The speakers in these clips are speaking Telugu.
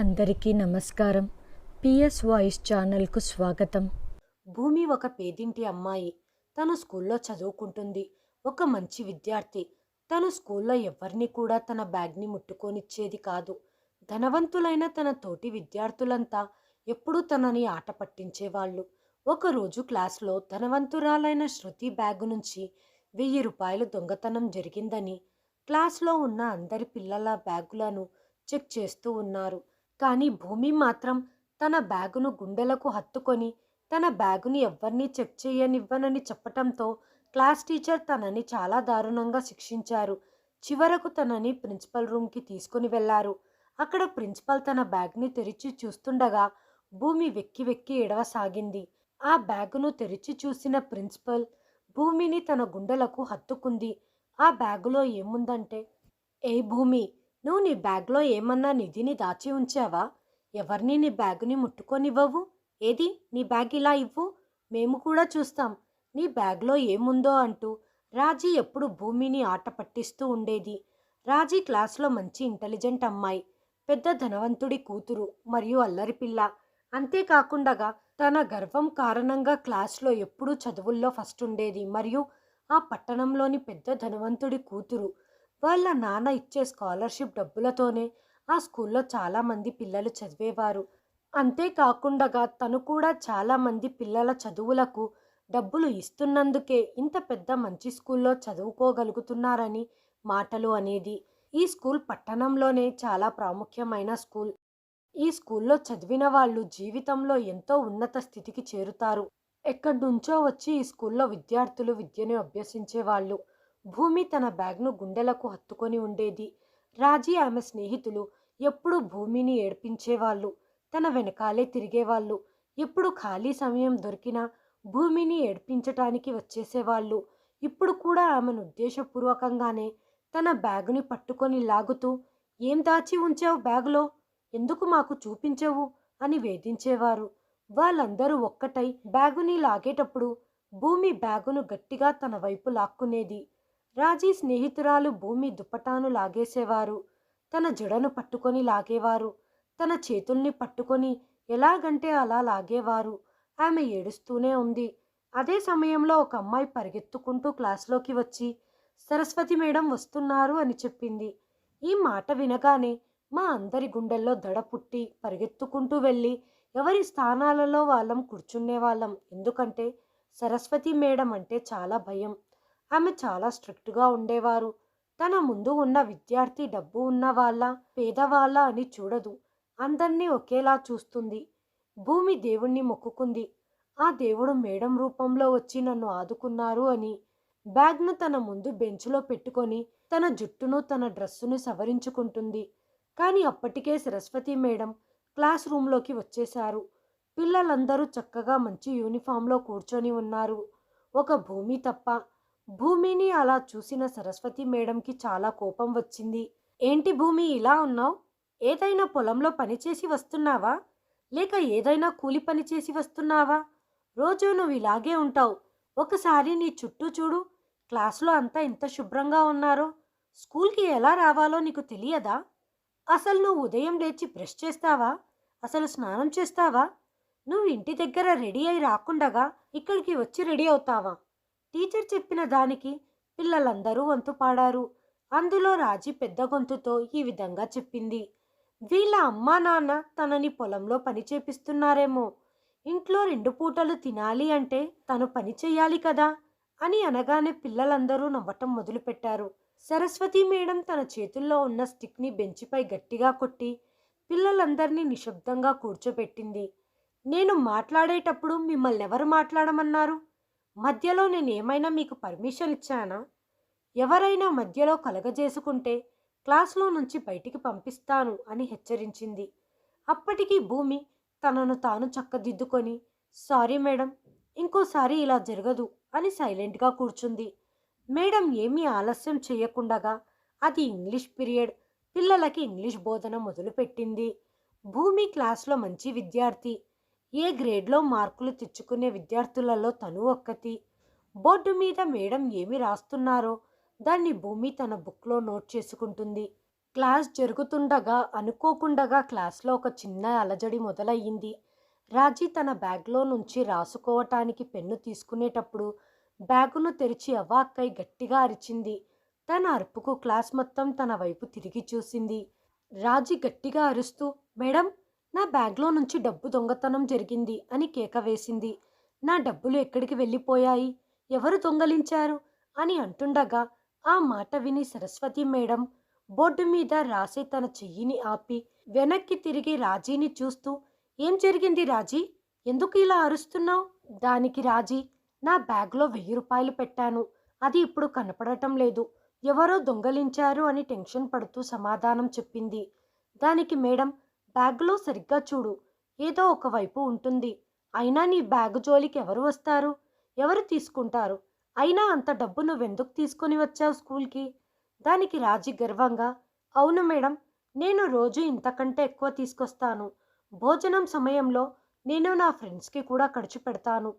అందరికీ నమస్కారం. పిఎస్ వాయిస్ ఛానల్కు స్వాగతం. భూమి ఒక పేదింటి అమ్మాయి. తను స్కూల్లో చదువుకుంటుంది. ఒక మంచి విద్యార్థి. తను స్కూల్లో ఎవరిని కూడా తన బ్యాగ్ని ముట్టుకొనిచ్చేది కాదు. ధనవంతులైన తన తోటి విద్యార్థులంతా ఎప్పుడూ తనని ఆట పట్టించేవాళ్ళు. ఒకరోజు క్లాస్లో ధనవంతురాలైన శృతి బ్యాగు నుంచి వెయ్యి రూపాయలు దొంగతనం జరిగిందని క్లాస్లో ఉన్న అందరి పిల్లల బ్యాగులను చెక్ చేస్తూ ఉన్నారు. కానీ భూమి మాత్రం తన బ్యాగును గుండెలకు హత్తుకొని తన బ్యాగుని ఎవ్వరినీ చెక్ చేయనివ్వనని చెప్పటంతో క్లాస్ టీచర్ తనని చాలా దారుణంగా శిక్షించారు. చివరకు తనని ప్రిన్సిపల్ రూమ్కి తీసుకుని వెళ్ళారు. అక్కడ ప్రిన్సిపల్ తన బ్యాగ్ని తెరిచి చూస్తుండగా భూమి వెక్కి వెక్కి ఎడవసాగింది ఆ బ్యాగును తెరిచి చూసిన ప్రిన్సిపల్ భూమిని తన గుండెలకు హత్తుకుంది. ఆ బ్యాగులో ఏముందంటే ఏ భూమి నువ్వు నీ బ్యాగ్లో ఏమన్నా నిధిని దాచి ఉంచావా? ఎవరిని నీ బ్యాగుని ముట్టుకొనివ్వవు? ఏది? నీ బ్యాగ్ ఇలా ఇవ్వు. మేము కూడా చూస్తాం. నీ బ్యాగ్లో ఏముందో అంటూ రాజీ ఎప్పుడు భూమిని ఆట పట్టిస్తూ ఉండేది. రాజీ క్లాస్లో మంచి ఇంటెలిజెంట్ అమ్మాయి. పెద్ద ధనవంతుడి కూతురు మరియు అల్లరి పిల్ల. అంతేకాకుండా తన గర్వం కారణంగా క్లాస్లో ఎప్పుడూ చదువుల్లో ఫస్ట్ ఉండేది మరియు ఆ పట్టణంలోని పెద్ద ధనవంతుడి కూతురు వాళ్ళ నాన్న ఇచ్చే స్కాలర్షిప్ డబ్బులతోనే ఆ స్కూల్లో చాలామంది పిల్లలు చదివేవారు. అంతేకాకుండా తను కూడా చాలామంది పిల్లల చదువులకు డబ్బులు ఇస్తున్నందుకే ఇంత పెద్ద మంచి స్కూల్లో చదువుకోగలుగుతున్నారని మాటలు అనేది. ఈ స్కూల్ పట్టణంలోనే చాలా ప్రాముఖ్యమైన స్కూల్. ఈ స్కూల్లో చదివిన వాళ్ళు జీవితంలో ఎంతో ఉన్నత స్థితికి చేరుతారు. ఎక్కడి నుంచో వచ్చి ఈ స్కూల్లో విద్యార్థులు విద్యను అభ్యసించేవాళ్ళు. భూమి తన బ్యాగ్ను గుండెలకు హత్తుకొని ఉండేది. రాజీ ఆమె స్నేహితులు ఎప్పుడు భూమిని ఏడ్పించేవాళ్ళు. తన వెనకాలే తిరిగేవాళ్ళు. ఎప్పుడు ఖాళీ సమయం దొరికినా భూమిని ఏడ్పించటానికి వచ్చేసేవాళ్ళు. ఇప్పుడు కూడా ఆమెను ఉద్దేశపూర్వకంగానే తన బ్యాగుని పట్టుకొని లాగుతూ ఏం దాచి ఉంచావు బ్యాగులో? ఎందుకు మాకు చూపించవు? అని వేధించేవారు. వాళ్ళందరూ ఒక్కటై బ్యాగుని లాగేటప్పుడు భూమి బ్యాగును గట్టిగా తన వైపు లాక్కునేది. రాజీ స్నేహితురాలు భూమి దుప్పటాను లాగేసేవారు. తన జడను పట్టుకొని లాగేవారు. తన చేతుల్ని పట్టుకొని ఎలాగంటే అలా లాగేవారు. ఆమె ఏడుస్తూనే ఉంది. అదే సమయంలో ఒక అమ్మాయి పరిగెత్తుకుంటూ క్లాస్లోకి వచ్చి సరస్వతి మేడం వస్తున్నారు అని చెప్పింది. ఈ మాట వినగానే మా అందరి గుండెల్లో దడ పుట్టి పరిగెత్తుకుంటూ వెళ్ళి ఎవరి స్థానాలలో వాళ్ళం కూర్చునే వాళ్ళం ఎందుకంటే సరస్వతి మేడం అంటే చాలా భయం. ఆమె చాలా స్ట్రిక్ట్గా ఉండేవారు. తన ముందు ఉన్న విద్యార్థి డబ్బు ఉన్న వాళ్ళ పేదవాళ్ళ అని చూడదు. అందరినీ ఒకేలా చూస్తుంది. భూమి దేవుణ్ణి మొక్కుకుంది. ఆ దేవుడు మేడం రూపంలో వచ్చి నన్ను ఆదుకున్నారు అని. బ్యాగ్ను తన ముందు బెంచ్లో పెట్టుకొని తన జుట్టును తన డ్రెస్సును సవరించుకుంటుంది. కానీ అప్పటికే సరస్వతి మేడం క్లాస్ రూమ్లోకి వచ్చేశారు. పిల్లలందరూ చక్కగా మంచి యూనిఫామ్లో కూర్చొని ఉన్నారు. ఒక భూమి తప్ప భూమిని అలా చూసిన సరస్వతి మేడంకి చాలా కోపం వచ్చింది. ఏంటి భూమి ఇలా ఉన్నావు? ఏదైనా పొలంలో పనిచేసి వస్తున్నావా? లేక ఏదైనా కూలి పని చేసి వస్తున్నావా? రోజు నువ్వు ఇలాగే ఉంటావు. ఒకసారి నీ చుట్టూ చూడు. క్లాస్లో అంతా ఎంత శుభ్రంగా ఉన్నారో? స్కూల్కి ఎలా రావాలో నీకు తెలియదా? అసలు నువ్వు ఉదయం లేచి బ్రష్ చేస్తావా? అసలు స్నానం చేస్తావా? నువ్వు ఇంటి దగ్గర రెడీ అయి రాకుండగా ఇక్కడికి వచ్చి రెడీ అవుతావా? టీచర్ చెప్పిన దానికి పిల్లలందరూ వంతు పాడారు. అందులో రాజీ పెద్ద గొంతుతో ఈ విధంగా చెప్పింది. వీళ్ళ అమ్మా నాన్న తనని పొలంలో పని చేపిస్తున్నారేమో. ఇంట్లో రెండు పూటలు తినాలి అంటే తను పని చేయాలి కదా అని అనగానే పిల్లలందరూ నవ్వటం మొదలుపెట్టారు. సరస్వతి మేడం తన చేతుల్లో ఉన్న స్టిక్ని బెంచిపై గట్టిగా కొట్టి పిల్లలందరినీ నిశ్శబ్దంగా కూర్చోబెట్టింది. నేను మాట్లాడేటప్పుడు మిమ్మల్ని ఎవరు మాట్లాడమన్నారు? మధ్యలో నేను ఏమైనా మీకు పర్మిషన్ ఇచ్చానా? ఎవరైనా మధ్యలో కలగజేసుకుంటే క్లాస్లో నుంచి బయటికి పంపిస్తాను అని హెచ్చరించింది. అప్పటికి భూమి తనను తాను చక్కదిద్దుకొని సారీ మేడం ఇంకోసారి ఇలా జరగదు అని సైలెంట్గా కూర్చుంది. మేడం ఏమీ ఆలస్యం చేయకుండగా అది ఇంగ్లీష్ పీరియడ్ పిల్లలకి ఇంగ్లీష్ బోధన మొదలుపెట్టింది. భూమి క్లాస్లో మంచి విద్యార్థి ఏ గ్రేడ్లో మార్కులు తెచ్చుకునే విద్యార్థులలో తను ఒక్కతి బోర్డు మీద మేడం ఏమి రాస్తున్నారో దాన్ని భూమి తన బుక్లో నోట్ చేసుకుంటుంది. క్లాస్ జరుగుతుండగా అనుకోకుండగా క్లాస్లో ఒక చిన్న అలజడి మొదలయ్యింది. రాజీ తన బ్యాగ్లో నుంచి రాసుకోవటానికి పెన్ను తీసుకునేటప్పుడు బ్యాగును తెరిచి అవాక్కై గట్టిగా అరిచింది. తన అరుపుకు క్లాస్ మొత్తం తన వైపు తిరిగి చూసింది. రాజీ గట్టిగా అరుస్తూ మేడం నా బ్యాగ్లో నుంచి డబ్బు దొంగతనం జరిగింది అని కేక వేసింది. నా డబ్బులు ఎక్కడికి వెళ్ళిపోయాయి? ఎవరు దొంగలించారు? అని అంటుండగా ఆ మాట విని సరస్వతి మేడం బోర్డు మీద రాసే తన చెయ్యిని ఆపి వెనక్కి తిరిగి రాజీని చూస్తూ ఏం జరిగింది రాజీ? ఎందుకు ఇలా అరుస్తున్నావు? దానికి రాజీ నా బ్యాగ్లో వెయ్యి రూపాయలు పెట్టాను. అది ఇప్పుడు కనపడటం లేదు. ఎవరో దొంగలించారు అని టెన్షన్ పడుతూ సమాధానం చెప్పింది. దానికి మేడం బ్యాగ్లో సరిగ్గా చూడు ఏదో ఒకవైపు ఉంటుంది. అయినా నీ బ్యాగ్ జోలికి ఎవరు వస్తారు? ఎవరు తీసుకుంటారు? అయినా అంత డబ్బు నువ్వెందుకు తీసుకొని వచ్చావు స్కూల్కి? దానికి రాజీ గర్వంగా అవును మేడం నేను రోజు ఇంతకంటే ఎక్కువ తీసుకొస్తాను. భోజనం సమయంలో నేను నా ఫ్రెండ్స్కి కూడా ఖర్చు పెడతాను.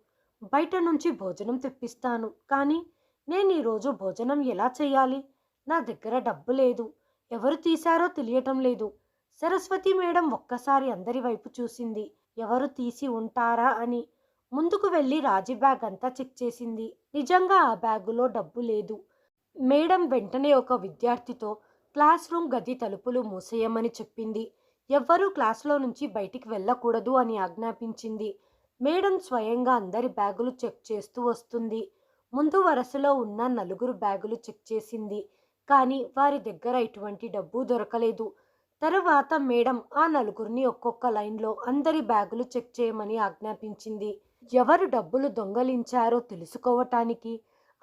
బయట నుంచి భోజనం తెప్పిస్తాను. కానీ నేను ఈరోజు భోజనం ఎలా చేయాలి? నా దగ్గర డబ్బు లేదు. ఎవరు తీశారో తెలియటం లేదు. సరస్వతి మేడం ఒక్కసారి అందరి వైపు చూసింది. ఎవరు తీసి ఉంటారా అని. ముందుకు వెళ్ళి రాజీ బ్యాగ్ అంతా చెక్ చేసింది. నిజంగా ఆ బ్యాగులో డబ్బు లేదు. మేడం వెంటనే ఒక విద్యార్థితో క్లాస్ రూమ్ గది తలుపులు మూసేయమని చెప్పింది. ఎవ్వరూ క్లాస్లో నుంచి బయటికి వెళ్ళకూడదు అని ఆజ్ఞాపించింది. మేడం స్వయంగా అందరి బ్యాగులు చెక్ చేస్తూ వస్తుంది. ముందు వరుసలో ఉన్న నలుగురు బ్యాగులు చెక్ చేసింది. కానీ వారి దగ్గర ఎటువంటి డబ్బు దొరకలేదు. తర్వాత మేడం ఆ నలుగురిని ఒక్కొక్క లైన్లో అందరి బ్యాగులు చెక్ చేయమని ఆజ్ఞాపించింది. ఎవరు డబ్బులు దొంగలించారో తెలుసుకోవటానికి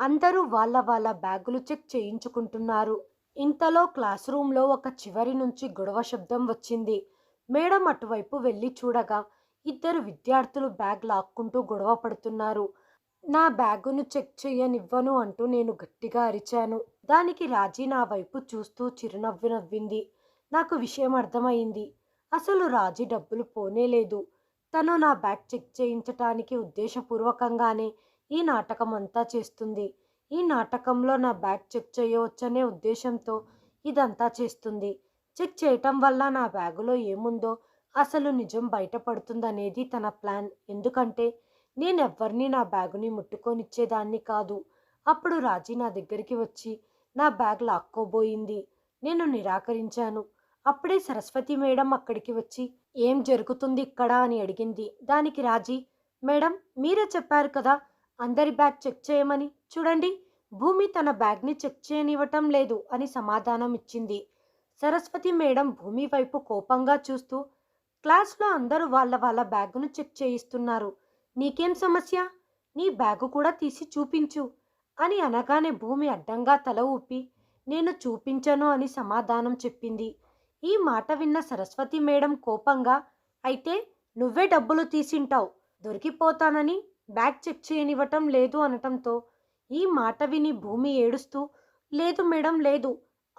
అందరూ వాళ్ళ వాళ్ళ బ్యాగులు చెక్ చేయించుకుంటున్నారు. ఇంతలో క్లాస్ రూమ్లో ఒక చివరి నుంచి గొడవ శబ్దం వచ్చింది. మేడం అటువైపు వెళ్ళి చూడగా ఇద్దరు విద్యార్థులు బ్యాగ్ లాక్కుంటూ గొడవ పడుతున్నారు. నా బ్యాగును చెక్ చేయనివ్వను అంటూ నేను గట్టిగా అరిచాను. దానికి రాజీ నా వైపు చూస్తూ చిరునవ్వు నవ్వింది. నాకు విషయం అర్థమైంది అసలు రాజీ డబ్బులు పోనే లేదు. తను నా బ్యాగ్ చెక్ చేయించటానికి ఉద్దేశపూర్వకంగానే ఈ నాటకం అంతా చేస్తుంది. ఈ నాటకంలో నా బ్యాగ్ చెక్ చేయవచ్చనే ఉద్దేశంతో ఇదంతా చేస్తుంది. చెక్ చేయటం వల్ల నా బ్యాగులో ఏముందో అసలు నిజం బయటపడుతుందనేది తన ప్లాన్. ఎందుకంటే నేనెవ్వరిని నా బ్యాగుని ముట్టుకొనిచ్చేదాన్ని కాదు. అప్పుడు రాజీ నా దగ్గరికి వచ్చి నా బ్యాగ్ లాక్కోబోయింది. నేను నిరాకరించాను. అప్పుడే సరస్వతి మేడం అక్కడికి వచ్చి ఏం జరుగుతుంది ఇక్కడ? అని అడిగింది. దానికి రాజీ మేడం మీరే చెప్పారు కదా అందరి బ్యాగ్ చెక్ చేయమని. చూడండి భూమి తన బ్యాగ్ని చెక్ చేయనివ్వటం లేదు అని సమాధానం ఇచ్చింది. సరస్వతి మేడం భూమి వైపు కోపంగా చూస్తూ క్లాస్లో అందరూ వాళ్ళ వాళ్ళ బ్యాగును చెక్ చేయిస్తున్నారు. నీకేం సమస్య? నీ బ్యాగు కూడా తీసి చూపించు అని అనగానే భూమి అడ్డంగా తల ఊపి నేను చూపించను అని సమాధానం చెప్పింది. ఈ మాట విన్న సరస్వతి మేడం కోపంగా అయితే నువ్వే డబ్బులు తీసింటావు దొరికిపోతానని బ్యాగ్ చెక్ చేయనివ్వటం లేదు అనటంతో ఈ మాట విని భూమి ఏడుస్తూ లేదు మేడం లేదు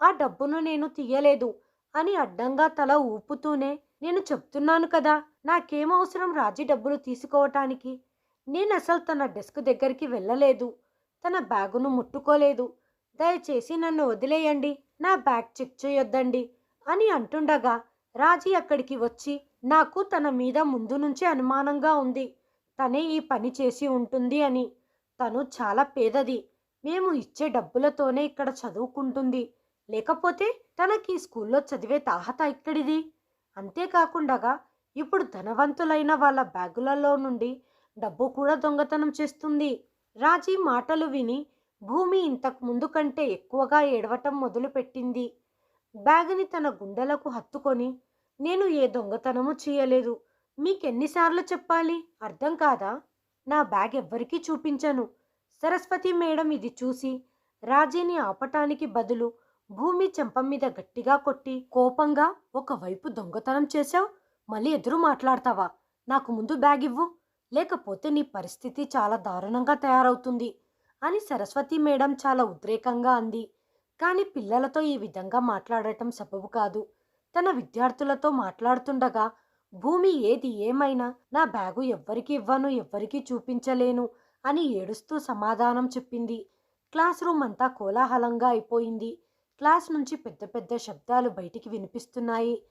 ఆ డబ్బును నేను తీయలేదు అని అడ్డంగా తల ఊపుతూనే నేను చెప్తున్నాను కదా నాకేం అవసరం రాజీ డబ్బులు తీసుకోవటానికి? నేను అసలు తన డెస్క్ దగ్గరికి వెళ్ళలేదు తన బ్యాగును ముట్టుకోలేదు. దయచేసి నన్ను వదిలేయండి నా బ్యాగ్ చెక్ చేయొద్దండి అని అంటుండగా రాజీ అక్కడికి వచ్చి నాకు తన మీద ముందు నుంచి అనుమానంగా ఉంది. తనే ఈ పని చేసి ఉంటుంది అని. తను చాలా పేదది. మేము ఇచ్చే డబ్బులతోనే ఇక్కడ చదువుకుంటుంది. లేకపోతే తనకి స్కూల్లో చదివే తాహత ఇక్కడిది అంతేకాకుండా ఇప్పుడు ధనవంతులైన వాళ్ళ బ్యాగులలో నుండి డబ్బు కూడా దొంగతనం చేస్తుంది. రాజీ మాటలు విని భూమి ఇంతకు ముందు కంటే ఎక్కువగా ఏడవటం మొదలుపెట్టింది. బ్యాగుని తన గుండెలకు హత్తుకొని నేను ఏ దొంగతనము చేయలేదు. మీకెన్నిసార్లు చెప్పాలి? అర్థం కాదా? నా బ్యాగ్ ఎవ్వరికీ చూపించను. సరస్వతి మేడం ఇది చూసి రాజీని ఆపటానికి బదులు భూమి చెంప మీద గట్టిగా కొట్టి కోపంగా ఒకవైపు దొంగతనం చేశావు మళ్ళీ ఎదురు మాట్లాడతావా? నాకు ముందు బ్యాగ్ ఇవ్వు. లేకపోతే నీ పరిస్థితి చాలా దారుణంగా తయారవుతుంది అని సరస్వతి మేడం చాలా ఉద్రేకంగా అంది. కానీ పిల్లలతో ఈ విధంగా మాట్లాడటం సబబు కాదు. తన విద్యార్థులతో మాట్లాడుతుండగా భూమి ఏది ఏమైనా నా బ్యాగు ఎవ్వరికి ఇవ్వను ఎవ్వరికీ చూపించలేను అని ఏడుస్తూ సమాధానం చెప్పింది. క్లాస్ రూమ్ అంతా కోలాహలంగా అయిపోయింది. క్లాస్ నుంచి పెద్ద పెద్ద శబ్దాలు బయటికి వినిపిస్తున్నాయి.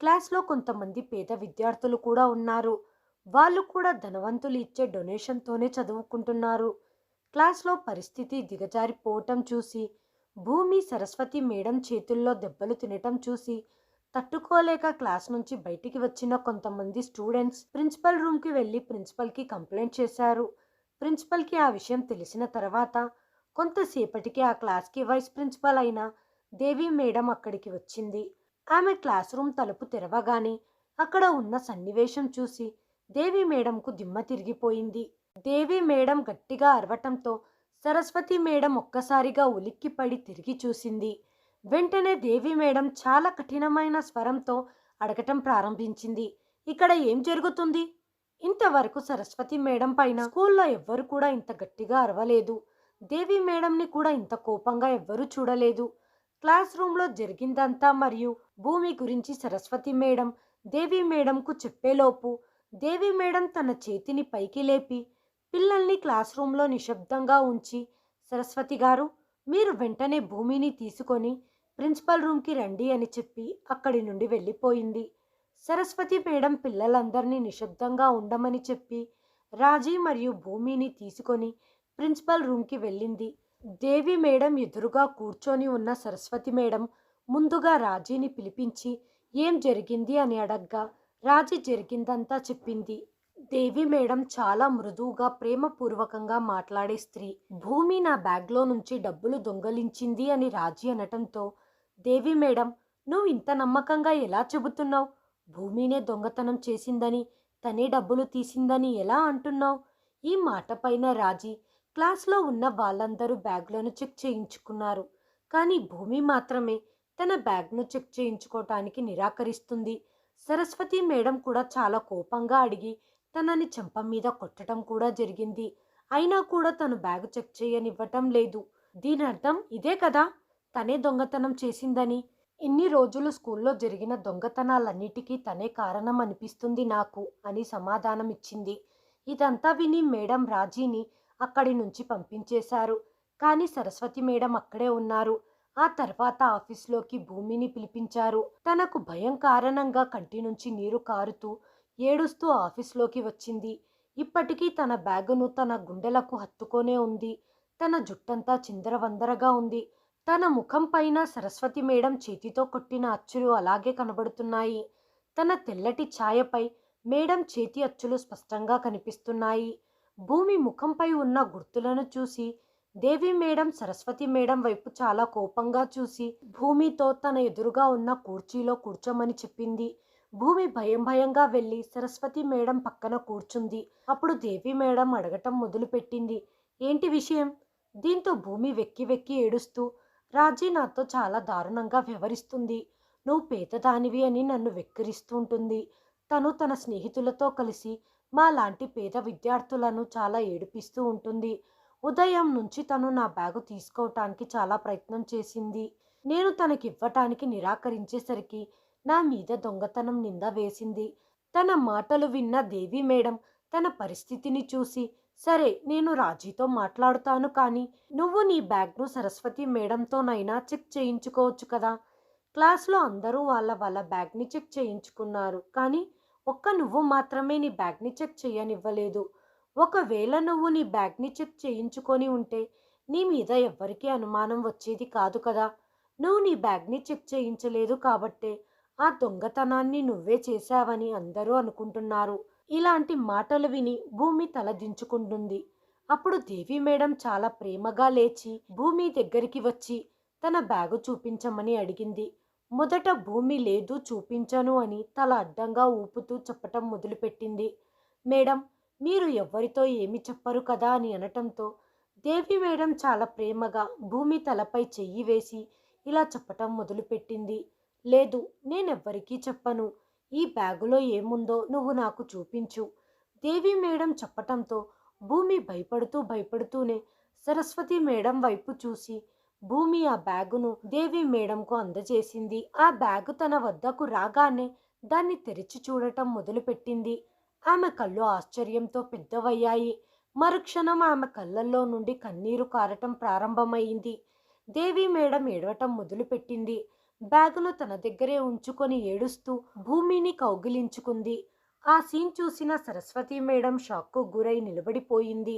క్లాస్లో కొంతమంది పేద విద్యార్థులు కూడా ఉన్నారు. వాళ్ళు కూడా ధనవంతులు ఇచ్చే డొనేషన్తోనే చదువుకుంటున్నారు. క్లాస్లో పరిస్థితి దిగజారిపోవటం చూసి భూమి సరస్వతి మేడం చేతుల్లో దెబ్బలు తినటం చూసి తట్టుకోలేక క్లాస్ నుంచి బయటికి వచ్చిన కొంతమంది స్టూడెంట్స్ ప్రిన్సిపల్ రూమ్కి వెళ్ళి ప్రిన్సిపల్కి కంప్లైంట్ చేశారు. ప్రిన్సిపల్కి ఆ విషయం తెలిసిన తర్వాత కొంతసేపటికి ఆ క్లాస్కి వైస్ ప్రిన్సిపల్ అయిన దేవి మేడం అక్కడికి వచ్చింది. ఆమె క్లాస్ రూమ్ తలుపు తెరవగానే అక్కడ ఉన్న సన్నివేశం చూసి దేవి మేడంకు దిమ్మ తిరిగిపోయింది. దేవి మేడం గట్టిగా అరవటంతో సరస్వతి మేడం ఒక్కసారిగా ఉలిక్కిపడి తిరిగి చూసింది. వెంటనే దేవి మేడం చాలా కఠినమైన స్వరంతో అడగటం ప్రారంభించింది. ఇక్కడ ఏం జరుగుతుంది? ఇంతవరకు సరస్వతి మేడం పైన స్కూల్లో ఎవ్వరు కూడా ఇంత గట్టిగా అరవలేదు. దేవి మేడంని కూడా ఇంత కోపంగా ఎవ్వరూ చూడలేదు. క్లాస్ రూమ్లో జరిగిందంతా మరియు భూమి గురించి సరస్వతి మేడం దేవి మేడంకు చెప్పేలోపు దేవి మేడం తన చేతిని పైకి లేపి పిల్లల్ని క్లాస్ రూమ్లో నిశ్శబ్దంగా ఉంచి సరస్వతి గారు మీరు వెంటనే భూమిని తీసుకొని ప్రిన్సిపల్ రూమ్కి రండి అని చెప్పి అక్కడి నుండి వెళ్ళిపోయింది. సరస్వతి మేడం పిల్లలందరినీ నిశ్శబ్దంగా ఉండమని చెప్పి రాజీ మరియు భూమిని తీసుకొని ప్రిన్సిపల్ రూమ్కి వెళ్ళింది. దేవి మేడం ఎదురుగా కూర్చొని ఉన్న సరస్వతి మేడం ముందుగా రాజీని పిలిపించి ఏం జరిగింది? అని అడగ్గా. రాజీ జరిగిందంతా చెప్పింది. దేవి మేడం చాలా మృదువుగా ప్రేమపూర్వకంగా మాట్లాడే స్త్రీ. భూమి నా బ్యాగ్లో నుంచి డబ్బులు దొంగలించింది అని రాజీ అనటంతో దేవి మేడం నువ్వు ఇంత నమ్మకంగా ఎలా చెబుతున్నావు? భూమినే దొంగతనం చేసిందని తనే డబ్బులు తీసిందని ఎలా అంటున్నావు? ఈ మాట పైన రాజీ క్లాస్లో ఉన్న వాళ్ళందరూ బ్యాగ్లను చెక్ చేయించుకున్నారు. కానీ భూమి మాత్రమే తన బ్యాగ్ను చెక్ చేయించుకోవటానికి నిరాకరిస్తుంది. సరస్వతి మేడం కూడా చాలా కోపంగా అడిగి తనని చెంప మీద కొట్టడం కూడా జరిగింది. అయినా కూడా తను బ్యాగ్ చెక్ చేయనివ్వటం లేదు. దీని అర్థం ఇదే కదా? తనే దొంగతనం చేసిందని. ఇన్ని రోజులు స్కూల్లో జరిగిన దొంగతనాలన్నిటికీ తనే కారణం అనిపిస్తుంది నాకు అని సమాధానం ఇచ్చింది ఇదంతా విని మేడం రాజీని అక్కడి నుంచి పంపించేశారు. కానీ సరస్వతి మేడం అక్కడే ఉన్నారు. ఆ తర్వాత ఆఫీస్లోకి భూమిని పిలిపించారు. తనకు భయం కారణంగా కంటి నుంచి నీరు కారుతూ ఏడుస్తూ ఆఫీస్లోకి వచ్చింది. ఇప్పటికీ తన బ్యాగును తన గుండెలకు హత్తుకొనే ఉంది. తన జుట్టంతా చిందరవందరగా ఉంది. తన ముఖం పైన సరస్వతి మేడం చేతితో కొట్టిన అచ్చులు అలాగే కనబడుతున్నాయి. తన తెల్లటి ఛాయపై మేడం చేతి అచ్చులు స్పష్టంగా కనిపిస్తున్నాయి. భూమి ముఖంపై ఉన్న గుర్తులను చూసి దేవి మేడం సరస్వతి మేడం వైపు చాలా కోపంగా చూసి భూమితో తన ఎదురుగా ఉన్న కుర్చీలో కూర్చోమని చెప్పింది. భూమి భయం భయంగా వెళ్ళి సరస్వతి మేడం పక్కన కూర్చుంది. అప్పుడు దేవి మేడం అడగటం మొదలుపెట్టింది. ఏంటి విషయం? దీంతో భూమి వెక్కి వెక్కి ఏడుస్తూ రాజీ నాతో చాలా దారుణంగా వ్యవహరిస్తుంది. నువ్వు పేదదానివి అని నన్ను వెక్కిరిస్తూ ఉంటుంది. తను తన స్నేహితులతో కలిసి మా లాంటి పేద విద్యార్థులను చాలా ఏడిపిస్తూ ఉంటుంది. ఉదయం నుంచి తను నా బ్యాగు తీసుకోవటానికి చాలా ప్రయత్నం చేసింది. నేను తనకి ఇవ్వటానికి నిరాకరించేసరికి నా మీద దొంగతనం నింద వేసింది. తన మాటలు విన్న దేవి మేడం తన పరిస్థితిని చూసి సరే నేను రాజీతో మాట్లాడుతాను కానీ నువ్వు నీ బ్యాగ్ను సరస్వతి మేడంతోనైనా చెక్ చేయించుకోవచ్చు కదా? క్లాస్లో అందరూ వాళ్ళ వాళ్ళ బ్యాగ్ని చెక్ చేయించుకున్నారు కానీ ఒక్క నువ్వు మాత్రమే నీ బ్యాగ్ని చెక్ చేయనివ్వలేదు. ఒకవేళ నువ్వు నీ బ్యాగ్ని చెక్ చేయించుకొని ఉంటే నీ మీద ఎవ్వరికీ అనుమానం వచ్చేది కాదు కదా? నువ్వు నీ బ్యాగ్ని చెక్ చేయించలేదు కాబట్టే ఆ దొంగతనాన్ని నువ్వే చేశావని అందరూ అనుకుంటున్నారు. ఇలాంటి మాటలు విని భూమి తల దించుకుంటుంది అప్పుడు దేవి మేడం చాలా ప్రేమగా లేచి భూమి దగ్గరికి వచ్చి తన బ్యాగు చూపించమని అడిగింది. మొదట భూమి లేదు చూపించను అని తల అడ్డంగా ఊపుతూ చెప్పటం మొదలుపెట్టింది. మేడం మీరు ఎవ్వరితో ఏమి చెప్పరు కదా అని అనటంతో దేవి మేడం చాలా ప్రేమగా భూమి తలపై చెయ్యి వేసి ఇలా చెప్పటం మొదలుపెట్టింది. లేదు నేనెవ్వరికీ చెప్పను. ఈ బ్యాగులో ఏముందో నువ్వు నాకు చూపించు. దేవి మేడం చెప్పటంతో భూమి భయపడుతూ భయపడుతూనే సరస్వతి మేడం వైపు చూసి భూమి ఆ బ్యాగును దేవి మేడంకు అందజేసింది. ఆ బ్యాగు తన వద్దకు రాగానే దాన్ని తెరిచి చూడటం మొదలుపెట్టింది. ఆమె కళ్ళు ఆశ్చర్యంతో పెద్దవయ్యాయి. మరుక్షణం ఆమె కళ్ళల్లో నుండి కన్నీరు కారటం ప్రారంభమైంది. దేవి మేడం ఏడవటం మొదలుపెట్టింది. బ్యాగును తన దగ్గరే ఉంచుకొని ఏడుస్తూ భూమిని కౌగిలించుకుంది. ఆ సీన్ చూసిన సరస్వతి మేడం షాక్కు గురై నిలబడిపోయింది.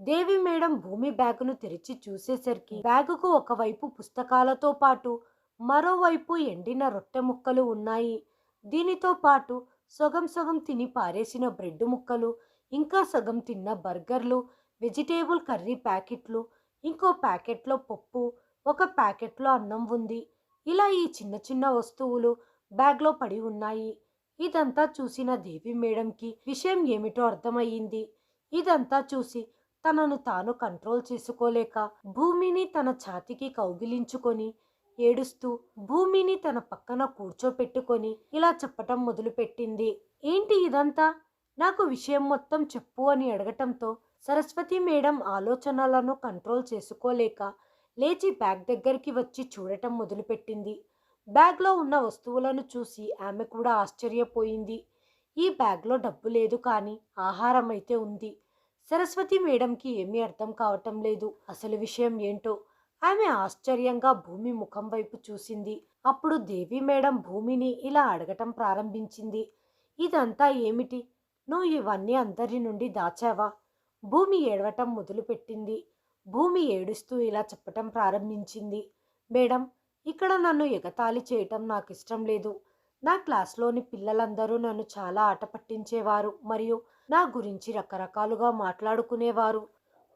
దేవి మేడం భూమి బ్యాగును తెరిచి చూసేసరికి బ్యాగుకు ఒకవైపు పుస్తకాలతో పాటు మరోవైపు ఎండిన రొట్టె ముక్కలు ఉన్నాయి. దీనితో పాటు సగం సగం తిని పారేసిన బ్రెడ్ ముక్కలు ఇంకా సగం తిన్న బర్గర్లు వెజిటేబుల్ కర్రీ ప్యాకెట్లు ఇంకో ప్యాకెట్లో పప్పు ఒక ప్యాకెట్లో అన్నం ఉంది. ఇలా ఈ చిన్న చిన్న వస్తువులు బ్యాగ్లో పడి ఉన్నాయి. ఇదంతా చూసిన దేవి మేడంకి విషయం ఏమిటో అర్థమయ్యింది. ఇదంతా చూసి తనను తాను కంట్రోల్ చేసుకోలేక భూమిని తన ఛాతికి కౌగిలించుకొని ఏడుస్తూ భూమిని తన పక్కన కూర్చోపెట్టుకొని ఇలా చెప్పటం మొదలుపెట్టింది. ఏంటి ఇదంతా? నాకు విషయం మొత్తం చెప్పు అని అడగటంతో సరస్వతి మేడం ఆలోచనలను కంట్రోల్ చేసుకోలేక లేచి బ్యాగ్ దగ్గరికి వచ్చి చూడటం మొదలుపెట్టింది. బ్యాగ్లో ఉన్న వస్తువులను చూసి ఆమె కూడా ఆశ్చర్యపోయింది. ఈ బ్యాగ్లో డబ్బు లేదు కానీ ఆహారం అయితే ఉంది. సరస్వతి మేడంకి ఏమీ అర్థం కావటం లేదు. అసలు విషయం ఏంటో ఆమె ఆశ్చర్యంగా భూమి ముఖం వైపు చూసింది. అప్పుడు దేవి మేడం భూమిని ఇలా అడగటం ప్రారంభించింది. ఇదంతా ఏమిటి? నువ్వు ఇవన్నీ అందరి నుండి దాచావా? భూమి ఏడవటం మొదలుపెట్టింది. భూమి ఏడుస్తూ ఇలా చెప్పటం ప్రారంభించింది. మేడం ఇక్కడ నన్ను ఎగతాళి చేయటం నాకు ఇష్టం లేదు. నా క్లాస్లోని పిల్లలందరూ నన్ను చాలా ఆట పట్టించేవారు మరియు నా గురించి రకరకాలుగా మాట్లాడుకునేవారు.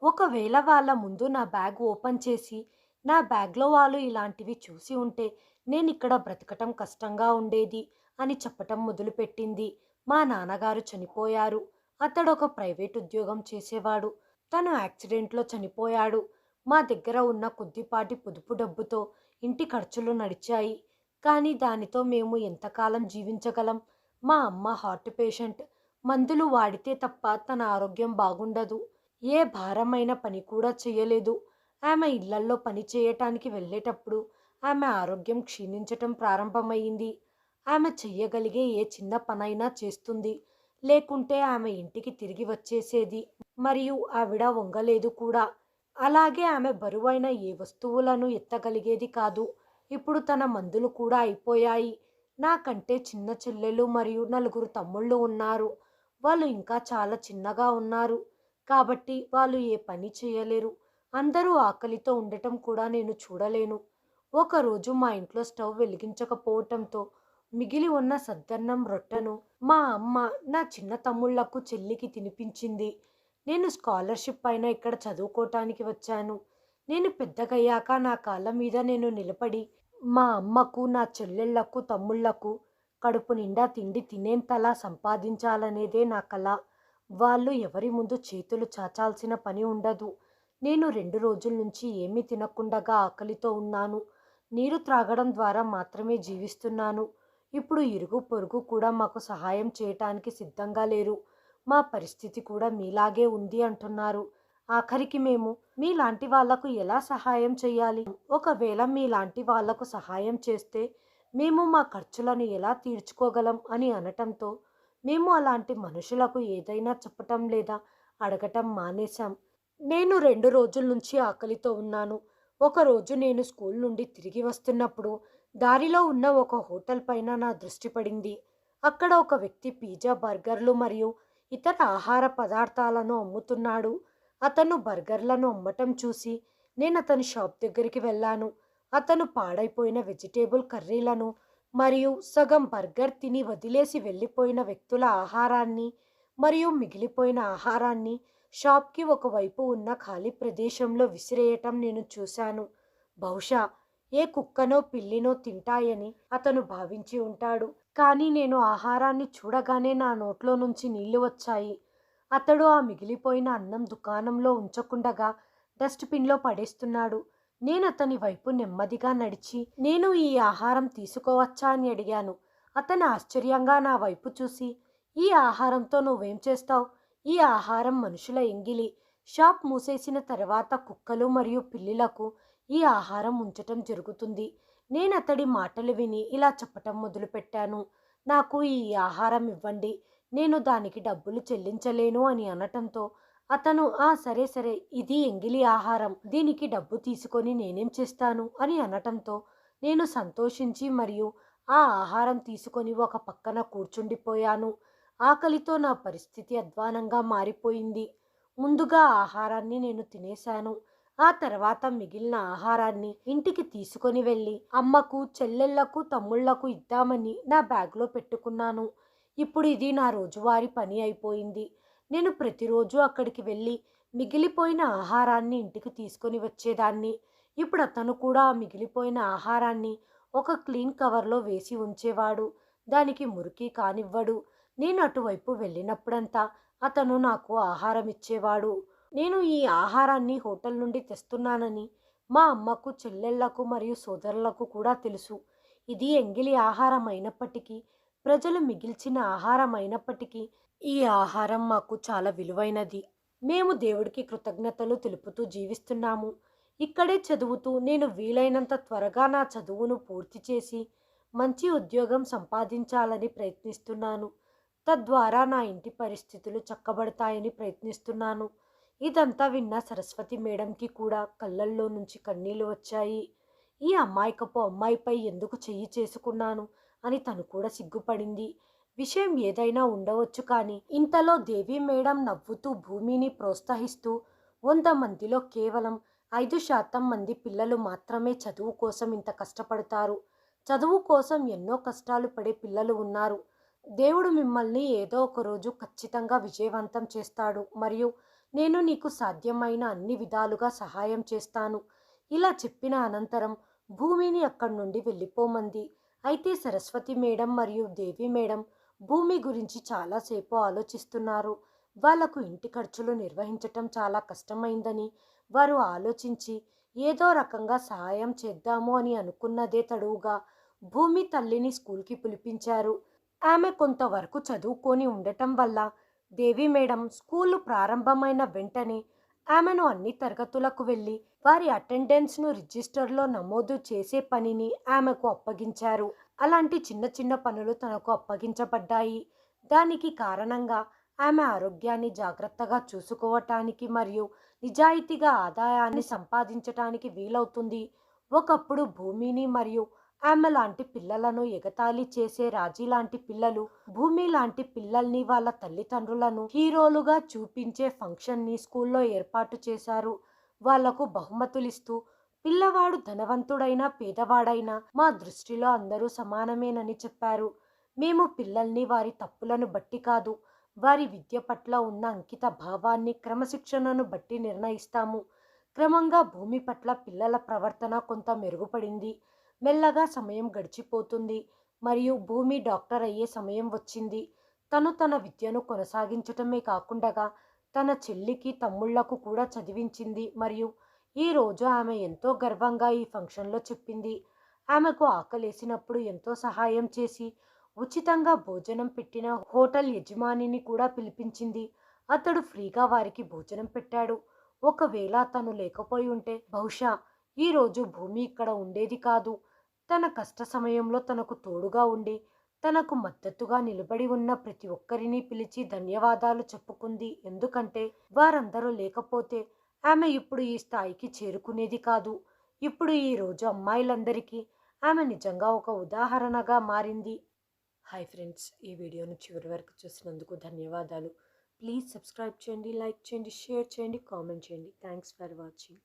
ఒకవేళ వాళ్ళ ముందు నా బ్యాగ్ ఓపెన్ చేసి నా బ్యాగ్లో వాళ్ళు ఇలాంటివి చూసి ఉంటే నేను ఇక్కడ బ్రతకటం కష్టంగా ఉండేది అని చెప్పటం మొదలుపెట్టింది. మా నాన్నగారు చనిపోయారు. అతడు ఒక ప్రైవేట్ ఉద్యోగం చేసేవాడు. తను యాక్సిడెంట్లో చనిపోయాడు. మా దగ్గర ఉన్న కొద్దిపాటి పొదుపు డబ్బుతో ఇంటి ఖర్చులు నడిచాయి. కానీ దానితో మేము ఎంతకాలం జీవించగలం? మా అమ్మ హార్ట్ పేషెంట్. మందులు వాడితే తప్ప తన ఆరోగ్యం బాగుండదు. ఏ భారమైన పని కూడా చేయలేదు. ఆమె ఇళ్ళల్లో పని చేయటానికి వెళ్ళేటప్పుడు ఆమె ఆరోగ్యం క్షీణించటం ప్రారంభమైంది ఆమె చెయ్యగలిగే ఏ చిన్న పనైనా చేస్తుంది. లేకుంటే ఆమె ఇంటికి తిరిగి వచ్చేసేది. మరియు ఆవిడ వంగలేదు కూడా. అలాగే ఆమె బరువైన ఏ వస్తువులను ఎత్తగలిగేది కాదు. ఇప్పుడు తన మందులు కూడా అయిపోయాయి. నాకంటే చిన్న చెల్లెలు మరియు నలుగురు తమ్ముళ్ళు ఉన్నారు. వాళ్ళు ఇంకా చాలా చిన్నగా ఉన్నారు. కాబట్టి వాళ్ళు ఏ పని చేయలేరు. అందరూ ఆకలితో ఉండటం కూడా నేను చూడలేను. ఒకరోజు మా ఇంట్లో స్టవ్ వెలిగించకపోవటంతో మిగిలి ఉన్న సద్దన్నం రొట్టెను మా అమ్మ నా చిన్న తమ్ముళ్ళకు చెల్లికి తినిపించింది. నేను స్కాలర్షిప్ పైన ఇక్కడ చదువుకోవటానికి వచ్చాను. నేను పెద్దగయ్యాక నా కాళ్ళ మీద నేను నిలబడి మా అమ్మకు నా చెల్లెళ్ళకు తమ్ముళ్ళకు కడుపు నిండా తిండి తినేంతలా సంపాదించాలనేదే నా కళ. వాళ్ళు ఎవరి ముందు చేతులు చాచాల్సిన పని ఉండదు. నేను రెండు రోజుల నుంచి ఏమీ తినకుండగా ఆకలితో ఉన్నాను. నీరు త్రాగడం ద్వారా మాత్రమే జీవిస్తున్నాను. ఇప్పుడు ఇరుగు పొరుగు కూడా మాకు సహాయం చేయటానికి సిద్ధంగా లేరు. మా పరిస్థితి కూడా మీలాగే ఉంది అంటున్నారు. ఆఖరికి మేము మీలాంటి వాళ్ళకు ఎలా సహాయం చేయాలి? ఒకవేళ మీలాంటి వాళ్ళకు సహాయం చేస్తే మేము మా ఖర్చులను ఎలా తీర్చుకోగలం అని అనటంతో మేము అలాంటి మనుషులకు ఏదైనా చెప్పటం లేదా అడగటం మానేశాం. నేను రెండు రోజుల నుంచి ఆకలితో ఉన్నాను. ఒకరోజు నేను స్కూల్ నుండి తిరిగి వస్తున్నప్పుడు దారిలో ఉన్న ఒక హోటల్ పైన నా దృష్టి పడింది. అక్కడ ఒక వ్యక్తి పిజ్జా బర్గర్లు మరియు ఇతర ఆహార పదార్థాలను అమ్ముతున్నాడు. అతను బర్గర్లను అమ్మటం చూసి నేను అతని షాప్ దగ్గరికి వెళ్ళాను. అతను పాడైపోయిన వెజిటేబుల్ కర్రీలను మరియు సగం బర్గర్ తిని వదిలేసి వెళ్ళిపోయిన వ్యక్తుల ఆహారాన్ని మరియు మిగిలిపోయిన ఆహారాన్ని షాప్కి ఒకవైపు ఉన్న ఖాళీ ప్రదేశంలో విసిరేయటం నేను చూశాను. బహుశా ఏ కుక్కనో పిల్లినో తింటాయని అతను భావించి ఉంటాడు. కానీ నేను ఆహారాన్ని చూడగానే నా నోట్లో నుంచి నీళ్ళు వచ్చాయి. అతడు ఆ మిగిలిపోయిన అన్నం దుకాణంలో ఉంచకుండగా డస్ట్బిన్లో పడేస్తున్నాడు. నేను అతని వైపు నెమ్మదిగా నడిచి నేను ఈ ఆహారం తీసుకోవచ్చా? అని అడిగాను. అతను ఆశ్చర్యంగా నా వైపు చూసి ఈ ఆహారంతో నువ్వేం చేస్తావు? ఈ ఆహారం మనుషుల ఎంగిలి. షాప్ మూసేసిన తర్వాత కుక్కలు మరియు పిల్లులకు ఈ ఆహారం ఉంచటం జరుగుతుంది. నేను అతడి మాటలు విని ఇలా చెప్పటం మొదలుపెట్టాను. నాకు ఈ ఆహారం ఇవ్వండి. నేను దానికి డబ్బులు చెల్లించలేను అని అనటంతో అతను ఆ సరే సరే ఇది ఎంగిలి ఆహారం. దీనికి డబ్బు తీసుకొని నేనేం చేస్తాను? అని అనటంతో నేను సంతోషించి మరియు ఆ ఆహారం తీసుకొని ఒక పక్కన కూర్చుండిపోయాను. ఆకలితో నా పరిస్థితి అధ్వానంగా మారిపోయింది. ముందుగా ఆహారాన్ని నేను తినేశాను. ఆ తర్వాత మిగిలిన ఆహారాన్ని ఇంటికి తీసుకొని వెళ్ళి అమ్మకు చెల్లెళ్ళకు తమ్ముళ్ళకు ఇద్దామని నా బ్యాగ్లో పెట్టుకున్నాను. ఇప్పుడు ఇది నా రోజువారీ పని అయిపోయింది. నేను ప్రతిరోజు అక్కడికి వెళ్ళి మిగిలిపోయిన ఆహారాన్ని ఇంటికి తీసుకొని వచ్చేదాన్ని. ఇప్పుడు అతను కూడా మిగిలిపోయిన ఆహారాన్ని ఒక క్లీన్ కవర్లో వేసి ఉంచేవాడు. దానికి మురికి కానివ్వడు. నేను అటువైపు వెళ్ళినప్పుడంతా అతను నాకు ఆహారం ఇచ్చేవాడు. నేను ఈ ఆహారాన్ని హోటల్ నుండి తెస్తున్నానని మా అమ్మకు చెల్లెళ్ళకు మరియు సోదరులకు కూడా తెలుసు. ఇది ఎంగిలి ఆహారం అయినప్పటికీ ప్రజలు మిగిల్చిన ఆహారం అయినప్పటికీ ఈ ఆహారం మాకు చాలా విలువైనది. మేము దేవుడికి కృతజ్ఞతలు తెలుపుతూ జీవిస్తున్నాము. ఇక్కడే చదువుతూ నేను వీలైనంత త్వరగా నా చదువును పూర్తి చేసి మంచి ఉద్యోగం సంపాదించాలని ప్రయత్నిస్తున్నాను. తద్వారా నా ఇంటి పరిస్థితులు చక్కబడతాయని ప్రయత్నిస్తున్నాను. ఇదంతా విన్న సరస్వతి మేడంకి కూడా కళ్ళల్లో నుంచి కన్నీళ్ళు వచ్చాయి. ఈ అమ్మాయికపు అమ్మాయిపై ఎందుకు చెయ్యి చేసుకున్నాను అని తను కూడా సిగ్గుపడింది. విషయం ఏదైనా ఉండవచ్చు కానీ ఇంతలో దేవి మేడం నవ్వుతూ భూమిని ప్రోత్సహిస్తూ వంద మందిలో కేవలం ఐదు శాతం మంది పిల్లలు మాత్రమే చదువు కోసం ఇంత కష్టపడతారు. చదువు కోసం ఎన్నో కష్టాలు పడే పిల్లలు ఉన్నారు. దేవుడు మిమ్మల్ని ఏదో ఒక రోజు ఖచ్చితంగా విజయవంతం చేస్తాడు. మరియు నేను నీకు సాధ్యమైన అన్ని విధాలుగా సహాయం చేస్తాను. ఇలా చెప్పిన అనంతరం భూమిని అక్కడి నుండి వెళ్ళిపోమంది. అయితే సరస్వతి మేడం మరియు దేవి మేడం భూమి గురించి చాలాసేపు ఆలోచిస్తున్నారు. వాళ్ళకు ఇంటి ఖర్చులు నిర్వహించటం చాలా కష్టమైందని వారు ఆలోచించి ఏదో రకంగా సహాయం చేద్దాము అని అనుకున్నదే తడువుగా భూమి తల్లిని స్కూల్కి పిలిపించారు. ఆమె కొంతవరకు చదువుకొని ఉండటం వల్ల దేవి మేడం స్కూలు ప్రారంభమైన వెంటనే ఆమెను అన్ని తరగతులకు వెళ్ళి వారి అటెండెన్స్ను రిజిస్టర్లో నమోదు చేసే పనిని ఆమెకు అప్పగించారు. అలాంటి చిన్న చిన్న పనులు తనకు అప్పగించబడ్డాయి. దానికి కారణంగా ఆమె ఆరోగ్యాన్ని జాగ్రత్తగా చూసుకోవటానికి మరియు నిజాయితీగా ఆదాయాన్ని సంపాదించటానికి వీలవుతుంది. ఒకప్పుడు భూమిని మరియు ఆమె లాంటి పిల్లలను ఎగతాళి చేసే రాజీ లాంటి పిల్లలు భూమి లాంటి పిల్లల్ని వాళ్ళ తల్లిదండ్రులను హీరోలుగా చూపించే ఫంక్షన్ని స్కూల్లో ఏర్పాటు చేశారు. వాళ్ళకు బహుమతులిస్తూ పిల్లవాడు ధనవంతుడైనా పేదవాడైనా మా దృష్టిలో అందరూ సమానమేనని చెప్పారు. మేము పిల్లల్ని వారి తప్పులను బట్టి కాదు వారి విద్య పట్ల ఉన్న అంకిత భావాన్ని క్రమశిక్షణను బట్టి నిర్ణయిస్తాము. క్రమంగా భూమి పట్ల పిల్లల ప్రవర్తన కొంత మెరుగుపడింది. మెల్లగా సమయం గడిచిపోతుంది. మరియు భూమి డాక్టర్ అయ్యే సమయం వచ్చింది. తను తన విద్యను కొనసాగించటమే కాకుండా తన చెల్లికి తమ్ముళ్ళకు కూడా చదివించింది. మరియు ఈ రోజు ఆమె ఎంతో గర్వంగా ఈ ఫంక్షన్లో చెప్పింది. ఆమెకు ఆకలేసినప్పుడు ఎంతో సహాయం చేసి ఉచితంగా భోజనం పెట్టిన హోటల్ యజమానిని కూడా పిలిపించింది. అతడు ఫ్రీగా వారికి భోజనం పెట్టాడు. ఒకవేళ తను లేకపోయి ఉంటే బహుశా ఈరోజు భూమి ఇక్కడ ఉండేది కాదు. తన కష్ట సమయంలో తనకు తోడుగా ఉండి తనకు మద్దతుగా నిలబడి ఉన్న ప్రతి ఒక్కరిని పిలిచి ధన్యవాదాలు చెప్పుకుంది. ఎందుకంటే వారందరూ లేకపోతే ఆమె ఇప్పుడు ఈ స్థాయికి చేరుకునేది కాదు. ఇప్పుడు ఈ రోజు అమ్మాయిలందరికీ ఆమె నిజంగా ఒక ఉదాహరణగా మారింది. హాయ్ ఫ్రెండ్స్ ఈ వీడియోను చివరి వరకు చూసినందుకు ధన్యవాదాలు. ప్లీజ్ సబ్స్క్రైబ్ చేయండి లైక్ చేయండి షేర్ చేయండి కామెంట్ చేయండి. Thanks for watching.